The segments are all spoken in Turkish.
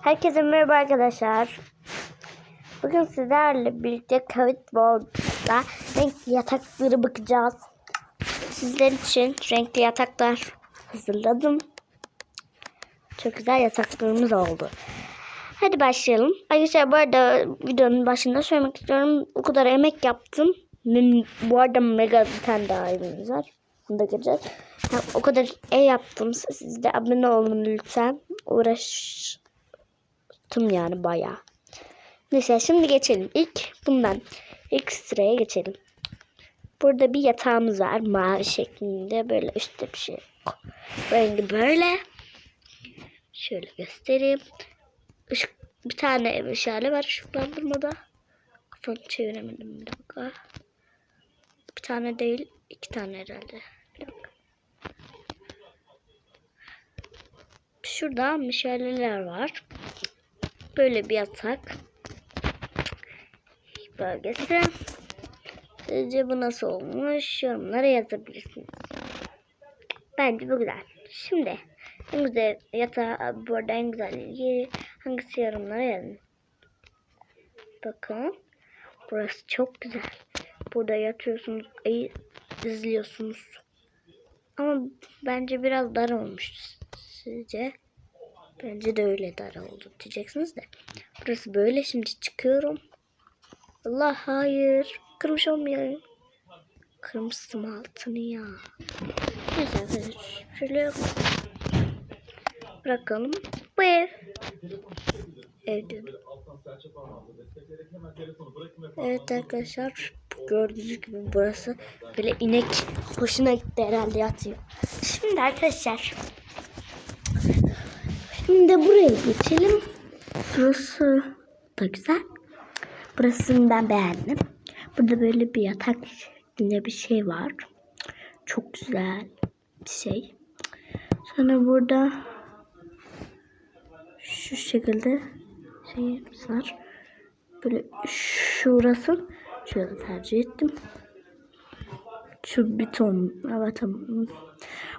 Herkese merhaba arkadaşlar. Bugün sizlerle birlikte Kavitbol'da renkli yatakları bakacağız. Sizler için renkli yataklar hazırladım. Çok güzel yataklarımız oldu. Hadi başlayalım. Arkadaşlar bu arada videonun başında söylemek istiyorum. O kadar emek yaptım. Bu arada mega bir tane daha evimiz var. Bunu da göreceğiz. O kadar ev yaptım. Siz de abone olun lütfen. Uğraş yaptım yani bayağı. Neyse şimdi geçelim. İlk bundan ilk sıraya geçelim. Burada bir yatağımız var. Mavi şeklinde böyle üstte bir şey yok. Rengi böyle. Şöyle göstereyim. Işık, bir tane ev işareti var ışıklandırmada. Kafanı çeviremedim bir dakika. Bir tane değil, iki tane herhalde. Şurada meşaleler var. Böyle bir yatak bölgesi. Sizce bu nasıl olmuş? Yorumlara yazabilirsiniz. Bence bu güzel. Şimdi en güzel yatağı bu arada en güzel yeri hangisi yorumlara yazın. Bakın. Burası çok güzel. Burada yatıyorsunuz, ayı izliyorsunuz. Ama bence biraz dar olmuş sizce. Bence de öyle dar oldu diyeceksiniz de. Burası böyle şimdi çıkıyorum. Allah hayır. Kırmış olmayayım. Kırmıştım altını ya. Neyse arkadaşlar. Şöyle bırakalım. Bu ev. Ev diyorum. Evet arkadaşlar. Gördüğünüz gibi burası böyle inek hoşuna gitti herhalde yatıyor. Şimdi arkadaşlar Şimdi buraya geçelim. Burası da güzel. Burasını ben beğendim. Burada böyle bir yatak şeklinde bir şey var. Çok güzel bir şey. Sonra burada şu şekilde şey var. Böyle şurası şöyle tercih ettim. Şu bir ton. Evet tamam.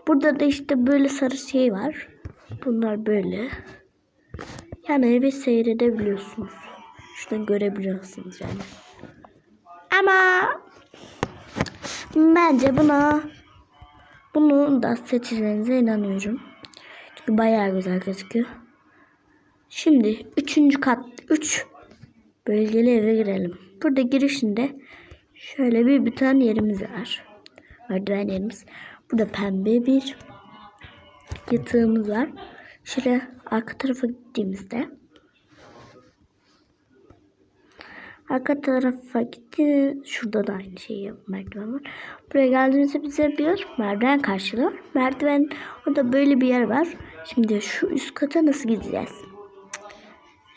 Burada da işte böyle sarı şey var. Bunlar böyle. Yani evi seyredebiliyorsunuz. Şuradan görebiliyorsunuz yani. Ama bence buna bunu da seçeceğinize inanıyorum. Çünkü bayağı güzel gözüküyor. Şimdi üçüncü kat üç bölgeli eve girelim. Burada girişinde şöyle bir tane yerimiz var. Merdiven yerimiz. Burada pembe bir yatağımız var. Şöyle arka tarafa gittiğimizde arka tarafa gitti. Şurada da aynı şeyi merdiven var. Buraya geldiğimizde bize bir merdiven karşılıyor. Merdiven orada böyle bir yer var. Şimdi şu üst kata nasıl gideceğiz?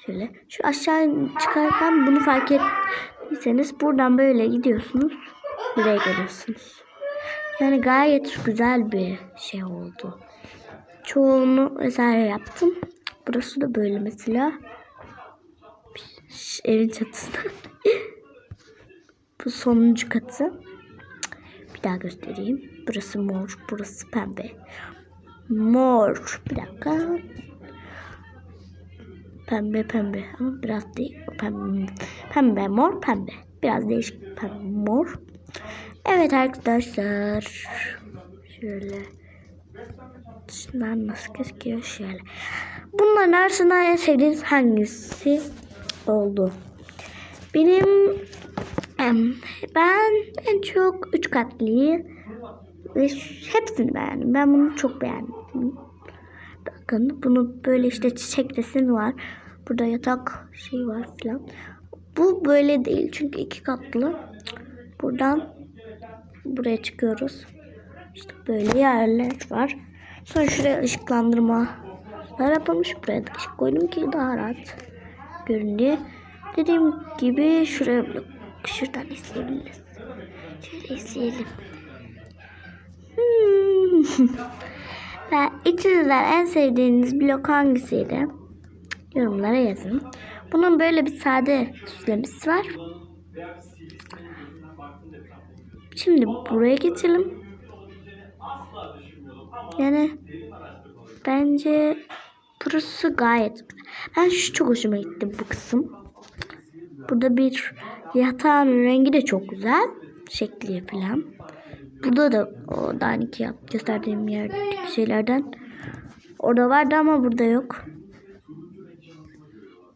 Şöyle şu aşağı çıkarken bunu fark ettiyseniz buradan böyle gidiyorsunuz. Buraya geliyorsunuz. Yani gayet güzel bir şey oldu. Çoğunu vesaire yaptım. Burası da böyle mesela. Evin çatısında. Bu sonuncu katı. Bir daha göstereyim. Burası mor, burası pembe. Mor. Bir dakika. Pembe pembe ama biraz değil. Pembe, pembe mor pembe. Biraz değişik pembe mor. Evet arkadaşlar. Şöyle. Şunlar nasıl gözüküyor şöyle. Bunların arasında en sevdiğiniz hangisi oldu? Benim ben en çok üç katlıyı ve hepsini beğendim. Ben bunu çok beğendim. Bakın bunu böyle işte çiçek deseni var. Burada yatak şey var filan. Bu böyle değil çünkü iki katlı. Buradan buraya çıkıyoruz. İşte böyle yerler var. Sonra şuraya ışıklandırma yapılmış. Buraya da ışık koydum ki daha rahat görün diye. Dediğim gibi şuraya şuradan izleyebiliriz. Şöyle izleyelim. Hmm. Ve içinizden en sevdiğiniz blok hangisiydi? Yorumlara yazın. Bunun böyle bir sade süslemesi var. Şimdi buraya geçelim. Yani bence Burası gayet Ben şu çok hoşuma gitti bu kısım. Burada bir yatağın rengi de çok güzel. Şekli falan. Burada da o daniki yap gösterdiğim yerdeki şeylerden. Orada vardı ama burada yok.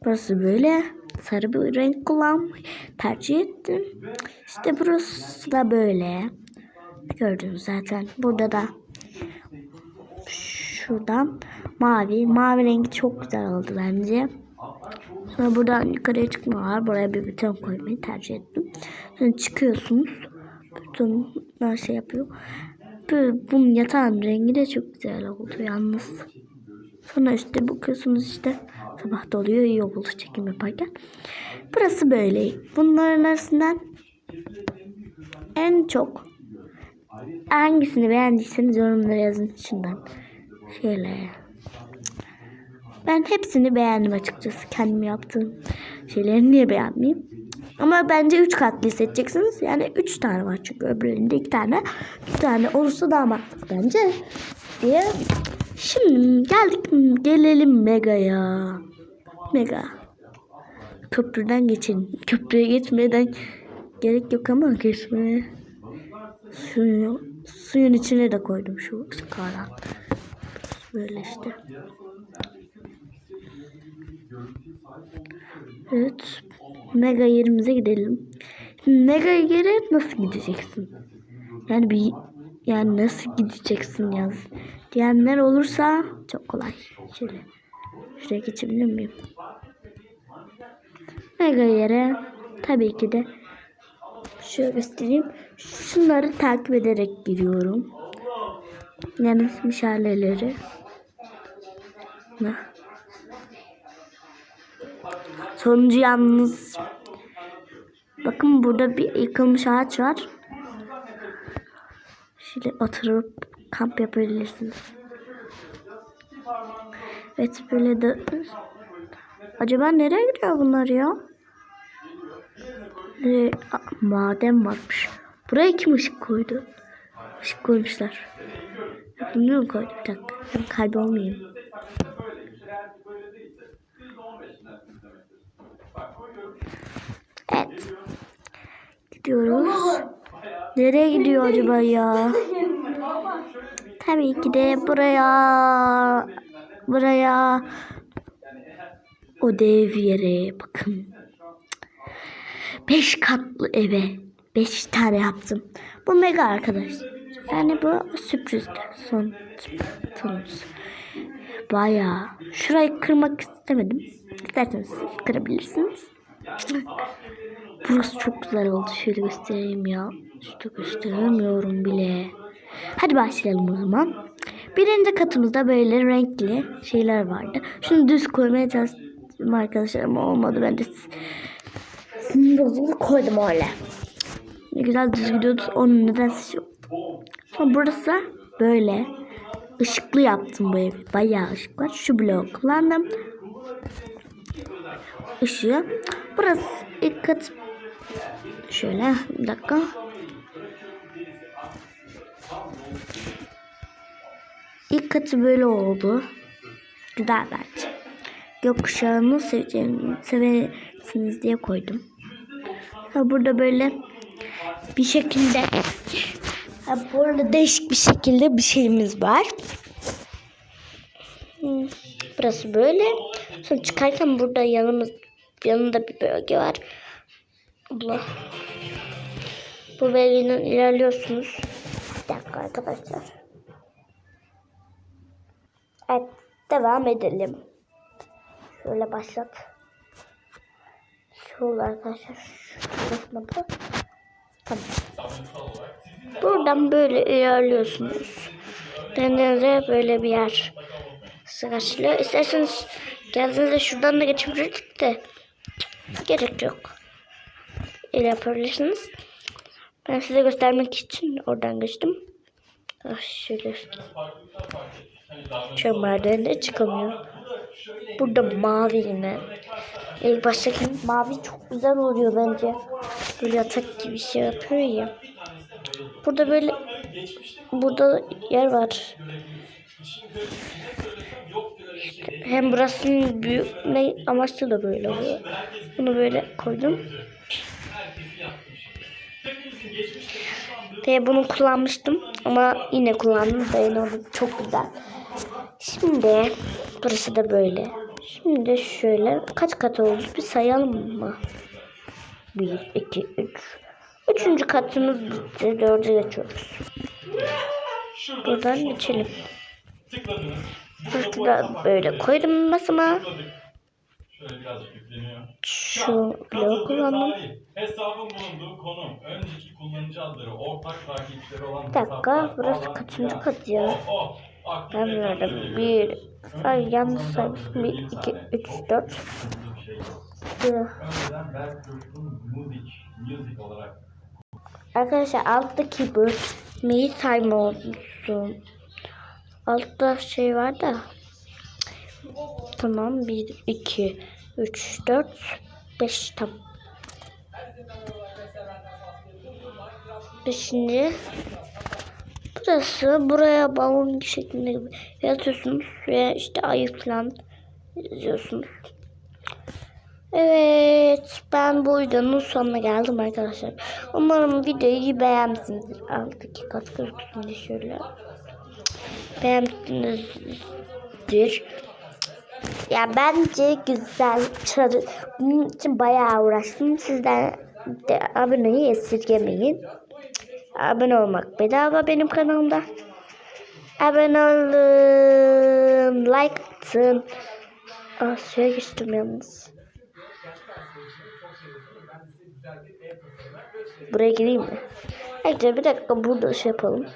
Burası böyle sarı bir renk kullanmayı tercih ettim. İşte burası da böyle. Gördünüz zaten. Burada da şuradan mavi. Mavi rengi çok güzel oldu bence. Sonra buradan yukarıya çıkma var. Buraya bir buton koymayı tercih ettim. Sonra çıkıyorsunuz. Butonlar şey yapıyor. Böyle bunun yatağın rengi de çok güzel oldu yalnız. Sonra işte bakıyorsunuz işte sabah da oluyor iyi oldu çekim yaparken. Burası böyle. Bunların arasından en çok hangisini beğendiyseniz yorumlara yazın şimdiden. Şöyle. Ben hepsini beğendim açıkçası. Kendim yaptığım şeyleri niye beğenmeyeyim? Ama bence 3 katlı seçeceksiniz. Yani 3 tane var çünkü öbüründe 2 tane. 2 tane olursa daha mantıklı bence. Diye. Şimdi geldik gelelim Mega'ya. Mega. Köprüden geçin. Köprüye geçmeden gerek yok ama geçmeye. Suyun, suyun içine de koydum şu karan. Böyle işte. Evet. Mega yerimize gidelim. Mega yere nasıl gideceksin? Yani bir yani nasıl gideceksin yaz diyenler olursa çok kolay. Şöyle şuraya geçebilir miyim? Mega yere tabii ki de şöyle göstereyim. Şunları takip ederek giriyorum. Yani meşaleleri. Ne? Sonuncu yalnız. Bakın burada bir yıkılmış ağaç var. Şöyle oturup kamp yapabilirsiniz. Evet böyle de... Acaba nereye gidiyor bunlar ya? Nereye? Aa, maden varmış. Buraya kim ışık koydu? Işık koymuşlar. Bunu mu koydu? Bir dakika. Ben kaybolmayayım. Evet. Gidiyoruz. Nereye gidiyor acaba ya? Tabii ki de buraya. Buraya. O dev yere bakın. Beş katlı eve. Beş tane yaptım. Bu mega arkadaşlar. Yani bu sürprizdi. Son sonumuz. Bayağı. Şurayı kırmak istemedim. İsterseniz kırabilirsiniz. Burası çok güzel oldu. Şöyle göstereyim ya. İşte gösteremiyorum bile. Hadi başlayalım o zaman. Birinci katımızda böyle renkli şeyler vardı. Şunu düz koymaya çalıştım arkadaşlar ama olmadı. Ben de sinir bozukluğu koydum öyle. Ne güzel düz gidiyordu. Onun nedense şu. Sonra burası böyle ışıklı yaptım bu evi. Bayağı ışık var. Şu bloğu kullandım. Işığı. Burası ilk kat. Şöyle bir dakika. İlk katı böyle oldu. Güzel bence. Gökkuşağını seveceğim, seversiniz diye koydum. Burada böyle bir şekilde burada değişik bir şekilde bir şeyimiz var. Hmm, Burası böyle. Sonra çıkarken burada yanımız yanında bir bölge var. Allah. Bu bölgeden ilerliyorsunuz. Bir dakika arkadaşlar. Evet, devam edelim. Şöyle başlat. Şöyle arkadaşlar. Şu basmadı. Tamam. Buradan böyle ilerliyorsunuz. Denize böyle bir yer karşılıyor. İsterseniz geldiğinizde şuradan da geçebilirdik de gerek yok. Öyle yapabilirsiniz. Ben size göstermek için oradan geçtim. Ah şöyle. Şu merdivende çıkamıyor. Burada mavi yine. İlk baştaki mavi çok güzel oluyor bence. Böyle yatak gibi şey yapıyor ya. Burada böyle burada yer var. Hem burasının büyüme amaçlı da böyle oluyor. Bunu böyle koydum. Ve bunu kullanmıştım ama yine kullandım dayanamadım. Çok güzel. Şimdi burası da böyle. Şimdi şöyle kaç kat oldu bir sayalım mı? 1, 2, 3. Üçüncü katımız bitti. Dörde geçiyoruz. Buradan geçelim. Burası da böyle koydum masama. Şu bloğu kullandım. Hesabın bulunduğu konum, önceki kullanıcı adları, ortak takipçileri olan Bir dakika, burası kaçıncı kat ya? Ben görüyor. Bir, ay yanlış saymışım. adları Bir, bir iki, tane. üç, Çok dört. sıkıntı bir şey yok. Bir. Önceden Berk Coşkun Music, Music olarak Arkadaşlar alttaki time olsun. Altta şey var da. Tamam 1, 2, 3, 4, 5 tam. Beşinci. Burası buraya balon şeklinde yazıyorsunuz ve işte ayı falan yazıyorsunuz. Evet, ben bu videonun sonuna geldim arkadaşlar. Umarım videoyu beğenmişsinizdir. Alttaki kat gözüksün diye şöyle. Beğenmişsinizdir. Ya bence güzel. Çarı. Bunun için bayağı uğraştım. Sizden de aboneyi esirgemeyin. Abone olmak bedava benim kanalımda. Abone olun. Like atın. Aa, suya geçtim yalnız. Buraya gireyim mi? Arkadaşlar bir dakika burada şey yapalım.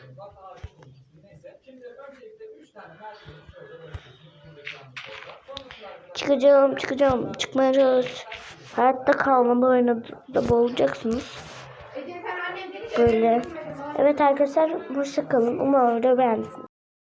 Çıkacağım, çıkacağım, çıkmayacağız. Hayatta kalmalı oyunda boğulacaksınız. Böyle. Evet arkadaşlar, hoşça kalın. Umarım da beğendiniz.